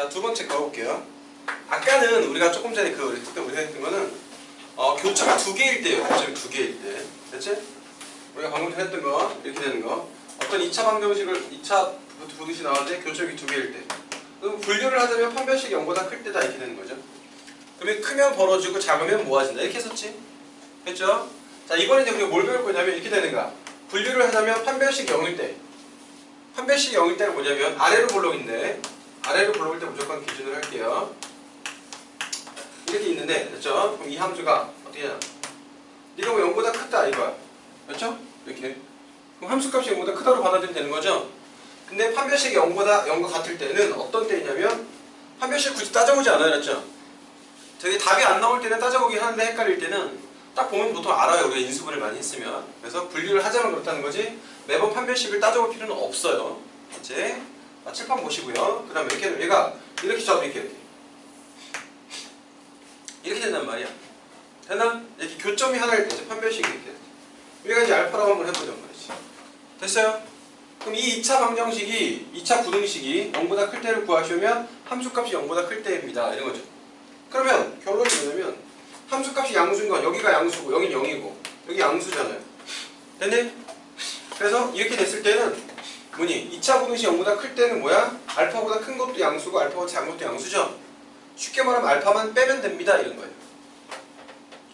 자, 두 번째 거 볼게요. 아까는 우리가 조금 전에 그 우리가 했던 거는 어, 교차가 두 개일 때예요. 교차가 두 개일 때. 됐지? 우리가 방금 전에 했던 거 이렇게 되는 거. 어떤 2차 방정식을 2차 부등식 나올 때 교점이 두 개일 때. 그럼 분류를 하자면 판별식이 0보다 클 때다 이렇게 되는 거죠. 그러면 크면 벌어지고 작으면 모아진다 이렇게 했었지. 됐죠? 자 이번에 이제 우리가 뭘 배울 거냐면 이렇게 되는 거야. 분류를 하자면 판별식 0일 때. 판별식 0일 때는 뭐냐면 아래로 볼록인데 아래로 볼록일 때 무조건 기준을 할게요. 이렇게 있는데 됐죠? 그럼 이 함수가 어떻게? 네가 뭐 0보다 크다 이거야. 그렇죠? 이렇게. 그럼 함수값이 0보다 크다로 받아들이면 되는 거죠? 근데 판별식이 0보다 0과 같을 때는 어떤 때이냐면 판별식 굳이 따져보지 않아요. 그렇죠? 저기 답이 안 나올 때는 따져보긴 하는데 헷갈릴 때는 딱 보면 보통 알아요. 우리가 인수분을 많이 했으면. 그래서 분류를 하자면 그렇다는 거지 매번 판별식을 따져볼 필요는 없어요. 이제 아, 칠판 보시고요. 그 다음에 이렇게 얘가 이렇게 잡으면 이렇게 이렇게 이렇게 된단 말이야. 됐나? 이렇게 교점이 하나일 때 이제 판별식이 이렇게 돼. 우리가 이제 알파라고 한번 해보자 말이지. 됐어요? 그럼 이 2차 방정식이 2차 부등식이 0보다 클 때를 구하시면 함수값이 0보다 클 때입니다. 이런 거죠. 그러면 결론이 뭐냐면 함수값이 양수인 건 여기가 양수고 여긴 0이고 여기 양수잖아요. 됐니? 그래서 이렇게 됐을 때는 뭐니? 2차 부등식 0보다 클 때는 뭐야? 알파보다 큰 것도 양수고 알파보다 작은 것도 양수죠? 쉽게 말하면 알파만 빼면 됩니다. 이런 거예요.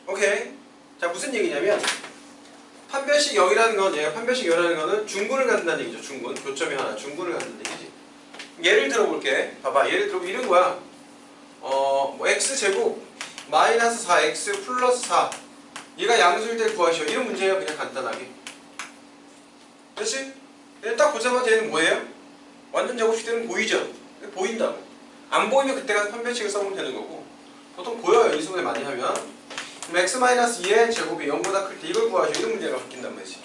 오케이? 자 무슨 얘기냐면 판별식 0이라는 건 얘가 판별식 0이라는 거는 중군을 갖는다는 얘기죠. 중군. 교점이 하나 중군을 갖는다는 얘기지. 예를 들어볼게. 봐봐. 예를 들어 이런 거야. 어, 뭐 x제곱 마이너스 4x 플러스 4 얘가 양수일 때 구하시오. 이런 문제예요. 그냥 간단하게. 그렇지? 딱 보자마자 얘는 뭐예요? 완전 되는 보이죠? 보인다고. 안 보이면 그때 가서 판별식을 써보면 되는 거고 보통 보여요. 인수분해 많이 하면 그럼 x-2의 제곱이 0보다 클 때 이걸 구하시오. 이런 문제가 바뀐단 말이지.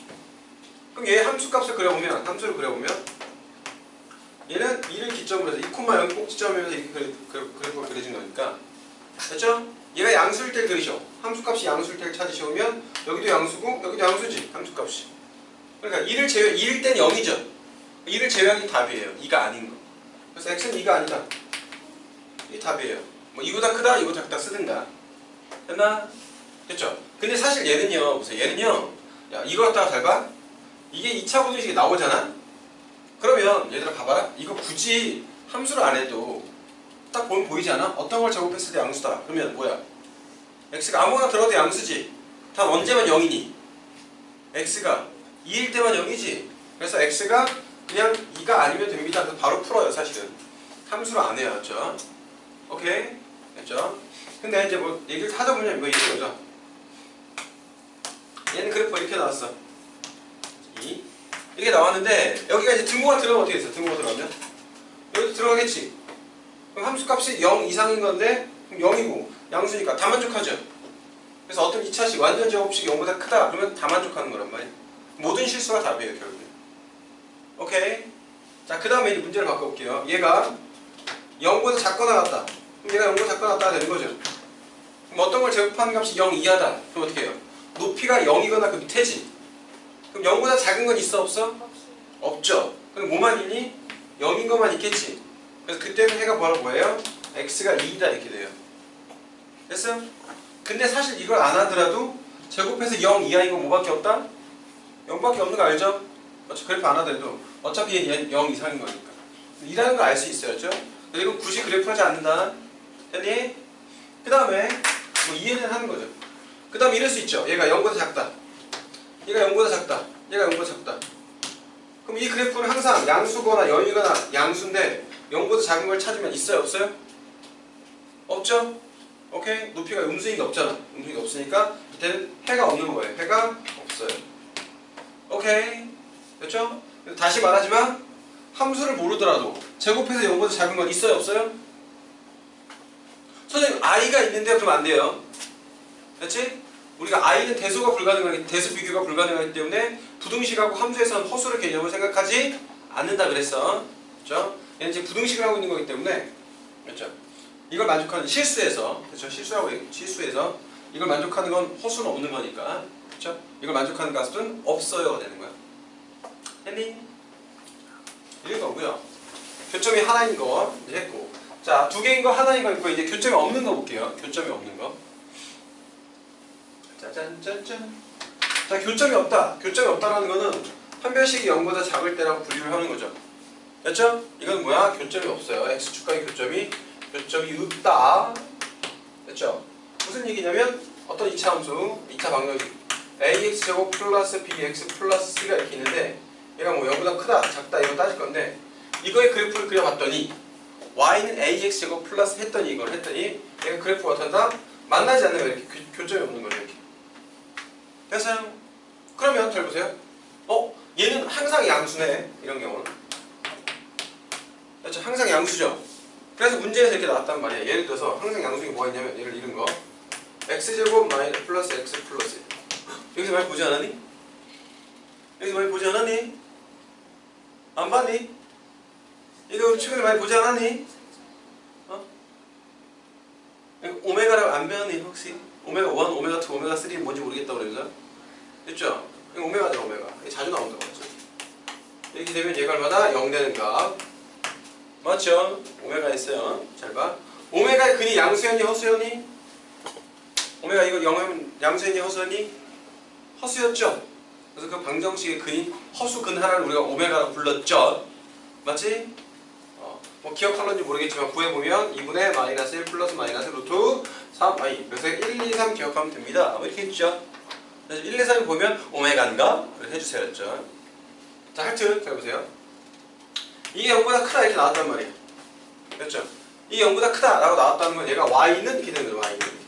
그럼 얘 함수값을 그려보면 함수를 그려보면 얘는 2를 기점으로 해서 2콤마 0 꼭지점이면서 이렇게 그래, 그래, 그래프가 그려진 거니까 됐죠? 얘가 양수일 때 그리셔. 함수값이 양수일 때를 찾으셔오면 여기도 양수고 여기도 양수지. 함수값이. 그러니까 2를 제외 2일 땐 0이죠. 2를 제외한 게 답이에요. 2가 아닌 거. 그래서 x는 2가 아니다. 이게 답이에요. 뭐 2보다 크다, 2보다 작다 쓰든가. 됐나? 됐죠? 근데 사실 얘는요. 보세요. 얘는요. 야, 이거 갖다가 잘 봐. 이게 2차 분식이 나오잖아. 그러면 얘들아 봐봐라. 이거 굳이 함수를 안 해도 딱 보면 보이지 않아? 어떤 걸 제곱했을 때 양수다. 그러면 뭐야? x가 아무거나 들어도 양수지. 단 언제만 0이니? x가 2일 때만 0이지. 그래서 x가 그냥 2가 아니면 됩니다. 그래서 바로 풀어요, 사실은. 함수를 안 해요, 그렇죠? 오케이? 됐죠? 근데 이제 뭐 얘기를 하다 보면 이거 이렇게 오죠. 얘는 그래프 이렇게 나왔어. 2. 이렇게 나왔는데 여기가 이제 등호가 들어가면 어떻게 됐어? 등호가 들어가면? 여기 들어가겠지. 그럼 함수값이 0 이상인 건데 그럼 0이고 양수니까 다 만족하죠. 그래서 어떤 2차식 완전 제곱식이 0보다 크다 그러면 다 만족하는 거란 말이야. 모든 실수가 답이에요 결국에. 오케이. 자그 다음에 이제 문제를 바꿔볼게요. 얘가 0보다 작거나 같다. 그럼 얘가 0보다 작거나 같다 되는 거죠. 그럼 어떤 걸 제곱하는 값이 0 이하다. 그럼 어떻게 해요? 높이가 0이거나 그 밑에지. 그럼 0보다 작은 건 있어 없어? 없죠. 그럼 뭐만 있니? 0인 것만 있겠지. 그래서 그때는 해가 바로 뭐예요? x가 2이다 이렇게 돼요. 됐어? 근데 사실 이걸 안 하더라도 제곱해서 0 이하인 건 뭐밖에 없다? 0밖에 없는 거 알죠? 어차피 그래프 안 하더라도 어차피 얘0 이상인 거니까. 2라는 걸 알 수. 그렇죠? 그리고 굳이 그래프 하지 않는다. 됐니? 그 다음에 뭐 이해는 하는 거죠. 그 다음에 이럴 수 있죠. 얘가 0보다 작다. 얘가 0보다 작다. 얘가 0보다 작다. 그럼 이 그래프는 항상 양수거나 연이거나 양수인데 0보다 작은 걸 찾으면 있어요? 없어요? 없죠? 오케이? 높이가 음수인 게 없잖아. 음수인 게 없으니까 이때는 해가 없는 거예요. 해가 없어요. 오케이? 됐죠? 다시 말하지만 함수를 모르더라도 제곱해서 0보다 작은 건 있어요? 없어요? 선생님 i가 있는데 그러면 안 돼요. 됐지? 우리가 i는 대소가 불가능하기 대수 비교가 불가능하기 때문에 부등식하고 함수에서는 허수의 개념을 생각하지 않는다 그랬어. 그렇죠? 얘는 지금 부등식을 하고 있는 거기 때문에 그렇죠? 이걸 만족하는 실수에서 그렇죠? 실수하고 실수에서 이걸 만족하는 건 허수는 없는 거니까 그렇죠? 이걸 만족하는 값은 없어요 되는 거야. 했니? 이런 거고요. 교점이 하나인 거 이제 했고 자, 두 개인 거 하나인 거 있고 이제 교점이 없는 거 볼게요. 교점이 없는 거. 짜잔 짠짠. 자, 교점이 없다. 교점이 없다라는 거는 판별식이 0보다 작을 때라고 분류를 하는 거죠. 됐죠? 이건 뭐야? 교점이 없어요. x축과의 교점이 교점이 없다. 됐죠? 무슨 얘기냐면 어떤 2차 함수, 2차 방정식 ax 제곱 플러스 bx 플러스 c가 이렇게 있는데 얘가 뭐 0보다 크다, 작다 이거 따질 건데 이거의 그래프를 그려봤더니 y는 ax 제곱 플러스 했더니 이걸 했더니 얘가 그래프가 어떤다? 만나지 않는 거 이렇게 교, 교점이 없는 거예요 이렇게 됐어요? 그러면 잘 보세요 어? 얘는 항상 양수네 이런 경우는 그렇죠? 항상 양수죠 그래서 문제에서 이렇게 나왔단 말이에요 예를 들어서 항상 양수가 뭐가 있냐면 예를 이런 거 x제곱 마이너스 플러스 x 플러스 여기서 많이 보지 않았니? 여기서 많이 보지 않았니? 안 봤니? 이거 최근에 많이 보지 않았니? 어? 오메가라고 안 배웠니 혹시? 오메가 1, 오메가 2, 오메가 3는 뭔지 모르겠다고 그러면서 됐죠? 이거 오메가죠 오메가 자주 나온다고 했죠 이렇게 되면 얘가 얼마다? 0 되는 값 맞죠? 오메가 있어요 잘 봐. 오메가의 근이 양수였니 허수였니? 오메가 이거 0하면 양수였니 허수였니? 허수였죠? 그래서 그 방정식의 근인 허수근 하나를 우리가 오메가라고 불렀죠? 맞지? 어, 뭐 기억할런지 모르겠지만 구해보면 2분의 마이너스 1 플러스 마이너스 루트 3 아니 그래서 1, 2, 3 기억하면 됩니다 뭐 이렇게 했죠? 그래서 1, 2, 3을 보면 오메가인가? 이렇게 해주세요 했죠? 자 하여튼 잘 보세요 이게 0보다 크다 이렇게 나왔단 말이에요 됐죠? 이게 0보다 크다라고 나왔다는 건 얘가 y는 이렇게 되는 거예요 y는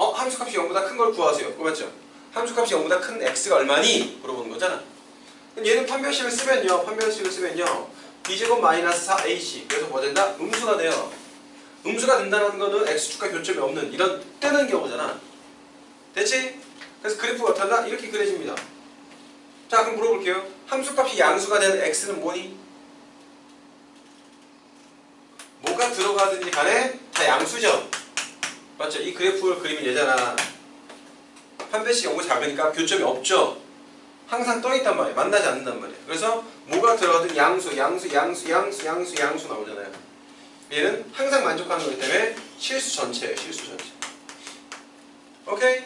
어? 함수값이 0보다 큰 걸 구하세요 그거 맞죠? 함수값이 0보다 큰 x가 얼마니? 물어보는 거잖아 그럼 얘는 판별식을 쓰면요 판별식을 쓰면요 b제곱 마이너스 4ac 그래서 뭐 된다? 음수가 돼요 음수가 된다는 거는 x축과 교점이 없는 이런 뜨는 경우잖아 됐지? 그래서 그래프가 어떻다? 이렇게 그려집니다 자 그럼 물어볼게요 함수값이 양수가 되는 x는 뭐니? 뭐가 들어가든지 간에 다 양수죠 맞죠? 이 그래프를 그리면 얘잖아. 판별식 0보 작으니까 교점이 없죠? 항상 떠있단 말이에요. 만나지 않는단 말이에요. 그래서 뭐가 들어가든 양수 양수 양수 양수 양수 양수 나오잖아요. 얘는 항상 만족하는 거기 때문에 실수 전체예요 실수 전체. 오케이?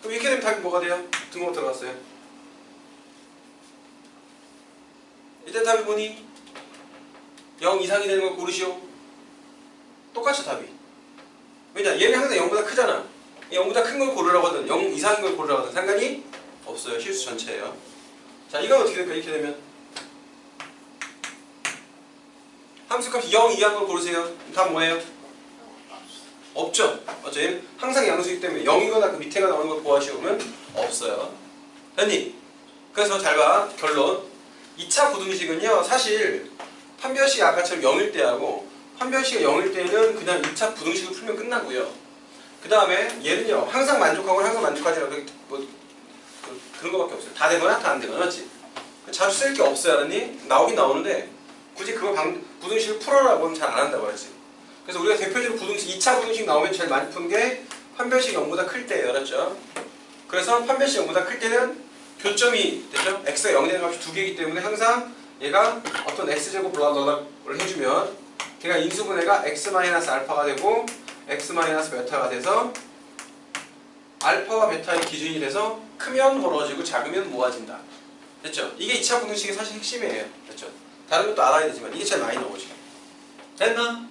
그럼 이렇게 되면 답이 뭐가 돼요? 등호 들어갔어요. 이때 답이 뭐니? 0 이상이 되는 걸 고르시오. 똑같이 답이 왜냐 얘는 항상 0보다 크잖아. 0보다 큰 걸 고르라거든. 0 이상인 걸 고르라거든. 상관이 없어요. 실수 전체예요. 자 이건 어떻게 될까 이렇게 되면. 함수값이 0 이하인 걸 고르세요. 답 뭐예요? 없죠. 맞죠? 얘는 항상 양수이기 때문에 0이거나 그 밑에가 나오는 걸 구하시오면 없어요. 됐니? 그래서 잘 봐. 결론. 2차 부등식은요 사실 판별식이 아까처럼 0일 때하고 판별식이 0일 때는 그냥 2차 부등식을 풀면 끝나고요 그 다음에 얘는요 항상 만족하고 항상 만족하지 않고 뭐 그- 그런 거밖에 없어요 다 되거나 다 안 되거나 맞지? 자주 쓸 게 없어요 알았니? 나오긴 나오는데 굳이 그거 방, 부등식을 풀어라고 하면 잘 안 한다고 하지 그래서 우리가 대표적으로 부등식 2차 부등식 나오면 제일 많이 푸는 게 판별식 0보다 클 때예요 알았죠? 그래서 판별식 0보다 클 때는 교점이 됐죠? x가 0이 되는 값이 두 개이기 때문에 항상 얘가 어떤 x제곱 블라블라를 해주면 걔가 인수분해가 x-알파가 되고 x-베타가 돼서 알파와 베타의 기준이 돼서 크면 벌어지고 작으면 모아진다. 됐죠? 이게 2차 분식의 사실 핵심이에요. 됐죠? 다른 것도 알아야 되지만 이게 제일 많이 나오지. 됐나?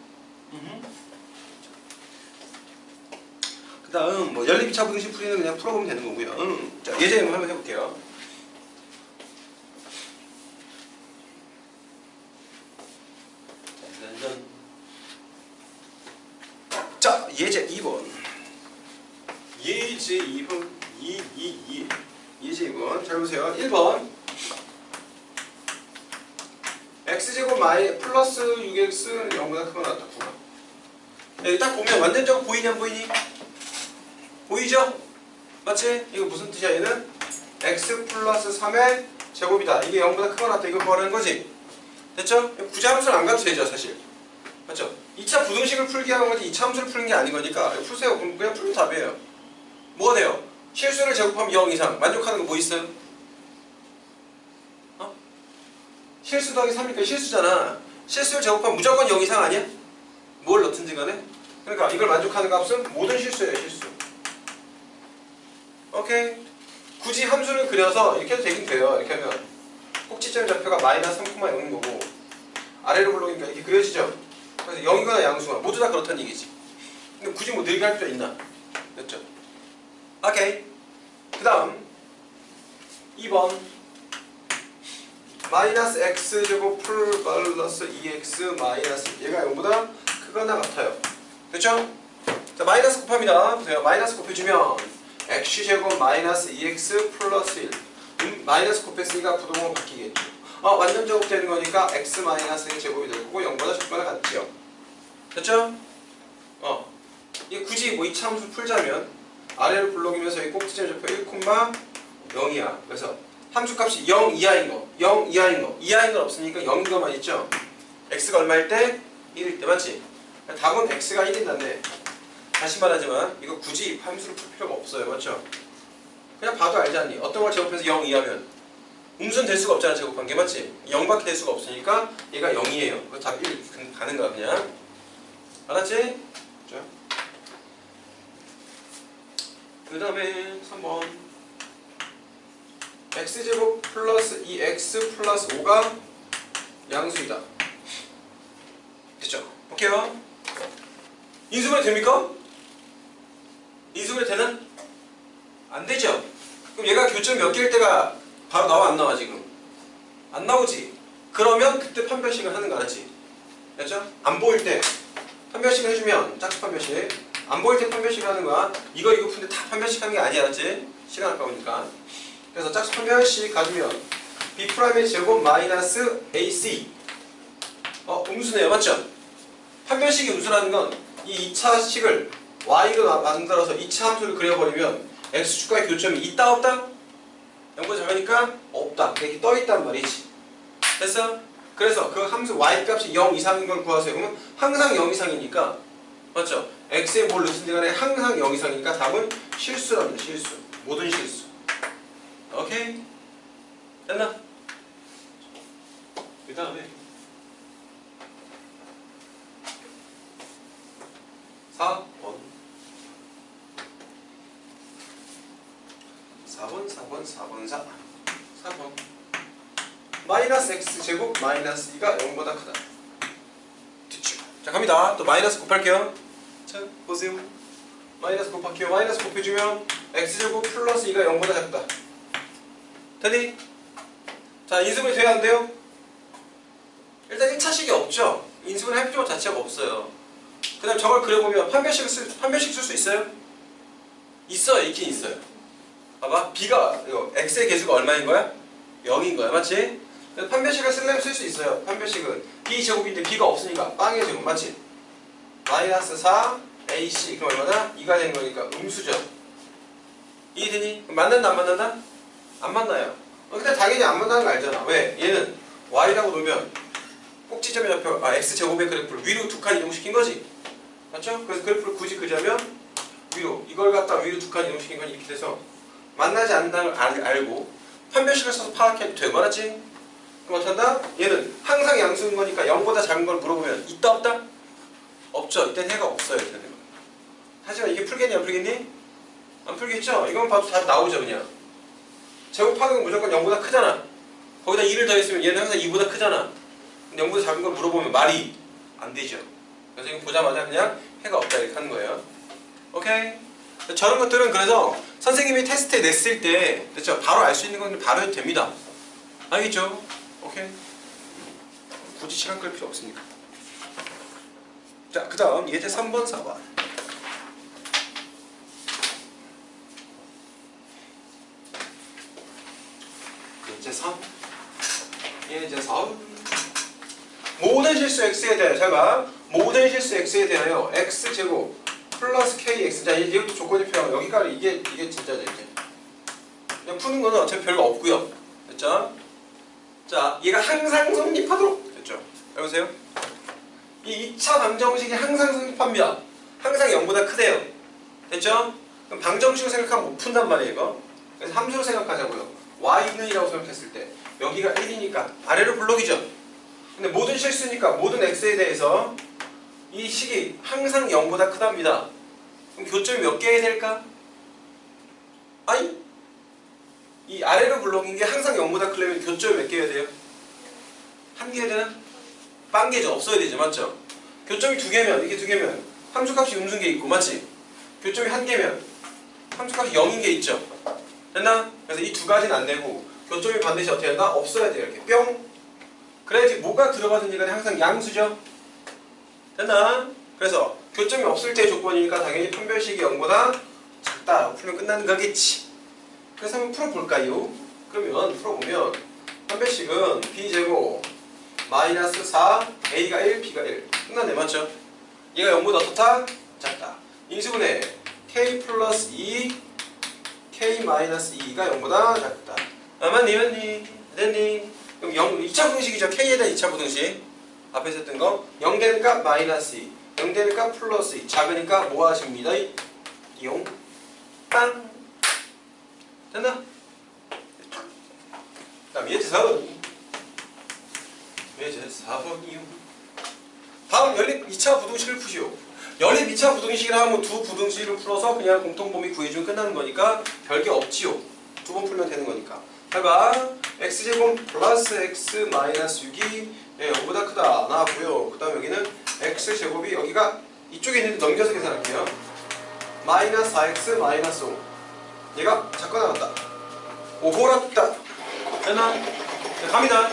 그 다음 뭐 연립 2차 분식 풀이는 그냥 풀어보면 되는 거고요. 음. 자 예제 한번 해볼게요. 22번. 잘 보세요. 1번. x제곱 마이 플러스 6x 0보다 크거 나왔다. 9번. 여기 딱 보면 완전적 보이냐 안 보이니? 보이죠? 맞지? 이거 무슨 뜻이야 얘는? x 플러스 3의 제곱이다. 이게 0보다 크거나 같다. 이거 뭐라는 거지. 됐죠? 부자함수는 안 가도 되죠 사실. 맞죠? 2차 부등식을 풀기 하는 거지 2차 함수를 푸는 게 아닌 거니까 풀세요. 그럼 그냥 풀면 답이에요. 뭐가 돼요? 실수를 제곱하면 0 이상. 만족하는 거 뭐 있어요? 어? 실수 더하기 3이니까 실수잖아. 실수를 제곱하면 무조건 0 이상 아니야? 뭘 넣든지 간에 그러니까 이걸 만족하는 값은 모든 실수예요 실수 오케이 굳이 함수를 그려서 이렇게 해도 되긴 돼요 이렇게 하면 꼭지점 좌표가 마이너스 3,0인 거고 아래로 불러오니까 이게 그려지죠 그래서 0이거나 양수가 모두 다 그렇다는 얘기지 근데 굳이 뭐 늘게 할 필요 있나 됐죠 오케이. 그 다음 2번 마이너스 x제곱 플러스 2x 마이너스 얘가 0보다 크거나 같아요. 됐죠? 자 마이너스 곱합니다. 보세요 마이너스 곱해주면 x제곱 마이너스 2x 플러스 1 음, 마이너스 곱했으니까 부동은 바뀌겠죠. 아 완전 제곱 되는 거니까 x 마이너스 1 제곱이 될 거고 0보다 적거나 같죠? 됐죠? 어 이게 굳이 뭐 이차 함수 풀자면 아래로 불러오면서 이 꼭지점 좌표 1,0이야 그래서 함수 값이 0 이하인 거, 0 이하인 거, 이하인 건 없으니까 0인 것만 있죠. x가 얼마일 때? 1일 때 맞지? 답은 x가 1인다는데 다시 말하지만 이거 굳이 함수를 풀 필요가 없어요, 맞죠? 그냥 봐도 알지 않니? 어떤 걸 제곱해서 0 이하면 음수는 될 수가 없잖아, 제곱한 게 맞지? 0밖에 될 수가 없으니까 얘가 0이에요. 그답 1 가는 거야 그냥. 알았지? 자. 그 다음에 3번 x제곱 플러스 2x 플러스 5가 양수이다. 됐죠? 볼게요. 인수분해 됩니까? 인수분해 되나? 안 되죠? 그럼 얘가 교점 몇 개일 때가 바로 나와 안 나와 지금? 안 나오지? 그러면 그때 판별식을 하는 거 알았지? 됐죠? 안 보일 때 판별식을 해주면 짝수 판별식 안 보일 때 판별식을 하는 거야 이거 이거 푸는데 다 판별식 하는 게 아니야 알았지? 시간 아까우니까 그래서 짝수 판별식 가주면 B'의 제곱 마이너스 AC 어 음수네요 맞죠? 판별식이 음수라는 건 이 2차 식을 Y로 만들어서 2차 함수를 그려버리면 X축과의 교점이 있다 없다? 연구 잘하니까 없다 이렇게 떠있단 말이지 됐어? 그래서 그 함수 Y 값이 0 이상인 걸 구하세요 그러면 항상 0 이상이니까 맞죠? X에 뭘 넣든지 간에 항상 0 이상이니까 답은 실수랍니다. 실수. 모든 실수. 오케이? 됐나? 그 다음에 4번. 4번 4번 4번 4 4번. 마이너스 x 제곱 마이너스 2가 0보다 크다. 됐죠? 자 갑니다. 또 마이너스 곱할게요 자 보세요 마이너스 곱할게요 마이너스 곱해주면 x 제곱 플러스 2가 0보다 작다 됐니? 자 인수분해 돼야 안 돼요? 일단 1차식이 없죠 할 필요 자체가 없어요 그 다음 저걸 그려보면 판별식을 쓸, 판별식 쓸 수 있어요? 있어요 있긴 있어요 봐봐 b가 이거 x의 개수가 얼마인 거야? 0인 거야 맞지? 판별식을 쓰려면 쓸 수 있어요 판별식은 b 제곱인데 b가 없으니까 빵의 제곱 맞지? 마이너스 4 ac 그럼 얼마나? 2가 되는 거니까 음수죠 이해되니? 그럼 만난다 안 만난다? 안 만나요 어, 근데 당연히 안 만나는 거 알잖아 왜? 얘는 y라고 놓으면 꼭지점의 좌표 아 x 제곱의 그래프를 위로 두 칸 이동시킨 거지 맞죠? 그래서 그래프를 굳이 그자면 위로 이걸 갖다 위로 두 칸 이동시킨 건 이렇게 돼서 만나지 않는다는 걸 알, 알고 판별식을 써서 파악해도 되고 알았지? 그럼 어떻게 한다? 얘는 항상 양수인 거니까 0보다 작은 걸 물어보면 있다 없다? 없죠. 이땐 해가 없어요. 이때는. 하지만 이게 풀겠니 안 풀겠니? 안 풀겠죠? 이건 봐도 다 나오죠 그냥 제곱하는 건 무조건 0보다 크잖아 거기다 2를 더했으면 얘는 항상 2보다 크잖아 근데 0보다 작은 걸 물어보면 말이 안 되죠 그래서 이거 보자마자 그냥 해가 없다 이렇게 하는 거예요 오케이 저런 것들은 그래서 선생님이 테스트에 냈을 때 그렇죠? 바로 알 수 있는 건 바로 해도 됩니다 알겠죠? 오케이 굳이 시간 끌 필요 없으니까 자 그 다음 예제 3번 4번 예제 3 예제 3 모든 실수 x에 대하여 잘 봐 모든 실수 x에 대하여 x제곱 플러스 kx 자 이것도 조건이 필요하고 여기까지 이게 이게 진짜죠 이제 그냥 푸는 거는 어차피 별거 없고요 됐죠? 자 얘가 항상 성립하도록 됐죠? 여보세요? 이 2차 방정식이 항상 성립합니다 항상 0보다 크대요 됐죠? 그럼 방정식으로 생각하면 못 푼단 말이에요 이거 그래서 함수로 생각하자고요 y는 이라고 생각했을 때 여기가 1이니까 아래로 블록이죠 근데 모든 실수니까 모든 x에 대해서 이 식이 항상 0보다 크답니다. 그럼 교점이 몇 개야 될까? 아니 이 아래로 굴러긴 게 항상 0보다 크려면 교점이 몇 개여야 돼요? 한 개야 되나? 빵개죠. 없어야 되죠. 맞죠? 교점이 두 개면 이게 두 개면 함수값이 음수인 게 있고 맞지? 교점이 한 개면 함수값이 0인 게 있죠. 됐나? 그래서 이 두 가지는 안 되고 교점이 반드시 어떻게 된다? 없어야 돼요. 이렇게 뿅. 그래야지 뭐가 들어가든지 간에 항상 양수죠. 됐나? 그래서 교점이 없을 때 조건이니까 당연히 판별식이 0보다 작다라고 풀면 끝나는 거겠지. 그래서 한번 풀어볼까요? 그러면 풀어보면 판별식은 b제곱 마이너스 4 a가 1 b가 1 끝났네 맞죠? 얘가 0보다 어떻다? 작다. 인수분해 k 플러스 2 k 마이너스 2가 0보다 작다. 아 맞니 맞니 됐니? 그럼 0 2차 부등식이죠. k에 대한 2차 부등식 앞에서 했던 거 0 되는 값 마이너스 2 0 되는 값 플러스 2 작으니까 모아집니다. 이용 빵 됐나? 다음 예제선 예제 4번이요. 다음 연립 2차 부등식을 푸시오. 연립 2차 부등식이라 하면 두 부등식을 풀어서 그냥 공통범위 구해주면 끝나는 거니까 별게 없지요. 두 번 풀면 되는 거니까. 해봐. x제곱 플러스 x 마이너스 6이 예, 0보다 크다 나왔고요. 그 다음 여기는 x제곱이 여기가 이쪽에 있는데 넘겨서 계산할게요. 마이너스 4x 마이너스 5 얘가 작가 나왔다. 오호랍다. 됐나? 자, 갑니다.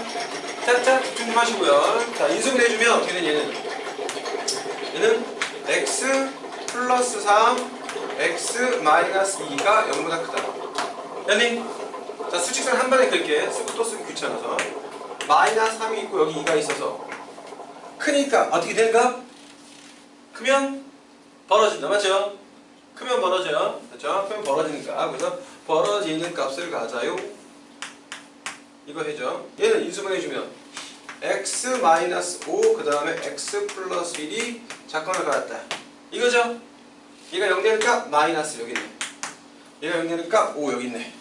짝짝 집중 좀 하시고요. 자, 인수분해 해주면 어떻게 되는 얘는? 얘는 x 플러스 3 x 마이너스 2가 0보다 크다. 됐니? 자, 수직선 한 번에 그을게. 쓰고 또 쓰기 귀찮아서. 마이너스 3이 있고 여기 2가 있어서. 크니까 어떻게 되는가? 크면 벌어진다. 맞죠? 크면 벌어져요. 그렇죠? 크면 벌어지니까. 그래서 벌어지는 값을 가자요. 이거 해줘. 얘는 인수분해 주면 x 마이너스 5 그 다음에 x 플러스 1이 작건을 가졌다. 이거죠? 얘가 0 되니까 마이너스 여기 있네. 얘가 0 되니까 5 여기 있네.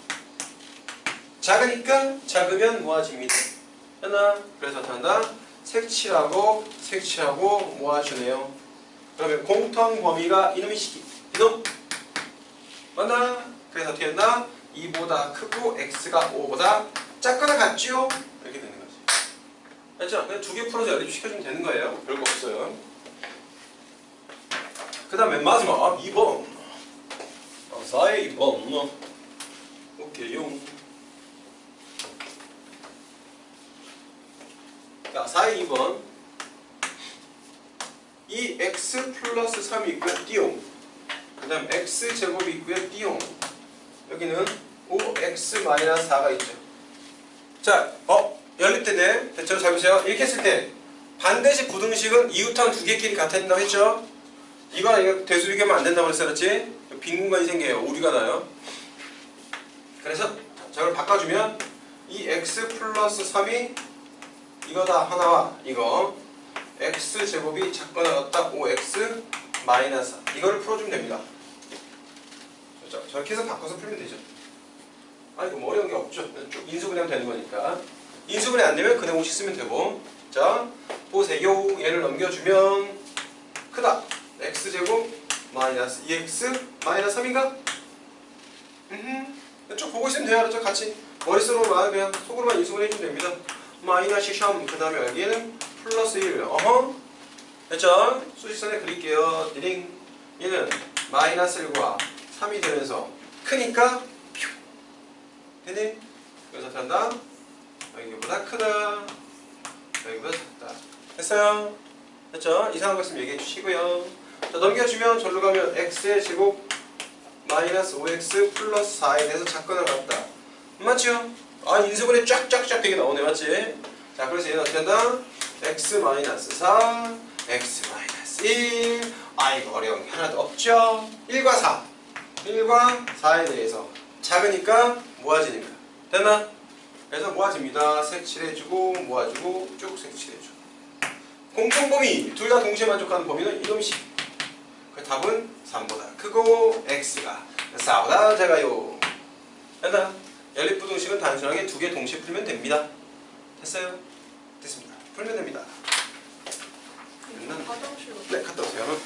작으니까 작으면 모아집니다. 했나? 그래서 한다? 색칠하고 색칠하고 모아주네요. 그러면 공통 범위가 이놈이 시기. 이놈 맞나? 그래서 어떻게 했나? 2보다 크고 x가 5보다 작거나 같죠? 이렇게 되는 거지. 알죠? 그냥 두 개 풀어서 연립 시켜주면 되는 거예요. 별거 없어요. 그 다음 맨 마지막 2번. 어, 4의 2번. 오케이요. 자, 4의 2번. 이 x 플러스 3이 있고요. 띠용. 그 다음 x 제곱이 있고요. 띠용. 여기는 5x 마이너스 4가 있죠. 자, 어? 연립되네. 됐죠? 잘 보세요. 이렇게 했을 때 반드시 부등식은 이웃항 두 개끼리 같아진다고 했죠? 이거랑 이거 대수비교하면 안 된다고 그랬어, 그렇지? 빈 공간이 생겨요. 오류가 나요. 그래서 저걸 바꿔주면 이 x 플러스 3이 이거다 하나와 이거 x 제곱이 작거나 같다 5x 마이너스 4 이거를 풀어주면 됩니다. 자, 저렇게 해서 바꿔서 풀면 되죠. 아 이거 뭐 어려운 게 없죠. 쭉 인수분해하면 되는 거니까. 인수분해 안 되면 그냥 50 쓰면 되고. 자 보세요. 얘를 넘겨주면 크다. x 제곱 마이너스 2x 마이너스 3인가? 음. 쭉 보고 있으면 돼요. 알았죠? 같이 머릿속으로만 그냥 속으로만 인수분해 해주면 됩니다. 마이너스 3. 그 다음에 여기에는 플러스 1. 어허. 됐죠? 수직선에 그릴게요. 디링. 얘는 마이너스 1과 3이 되면서 크니까 퓨. 되니? 어떻게 한다? 여기보다 크다. 여기보다 작다. 됐어요? 됐죠? 이상한 거 있으면 얘기해 주시고요. 자, 넘겨주면 절로 가면 x의 제곱 마이너스 5x 플러스 4에 대해서 작건을 갖다. 맞죠? 아 인수분해 쫙쫙쫙 되게 나오네 맞지? 자 그래서 얘는 어떻게 한다? x 마이너스 4 x 마이너스 1 아이고 어려운 게 하나도 없죠? 1과 4 1과 4에 대해서 작으니까 모아지니까 됐나? 그래서 모아집니다 색칠해주고 모아주고 쭉 색칠해주고 공통 범위 둘 다 동시에 만족하는 범위는 이놈식 그 답은 3보다 크고 x가 4보다 작아요 됐나? 연립부등식은 단순하게 두 개 동시에 풀면 됩니다 됐어요? 됐습니다 풀면 됩니다. 네, 갔다 오세요.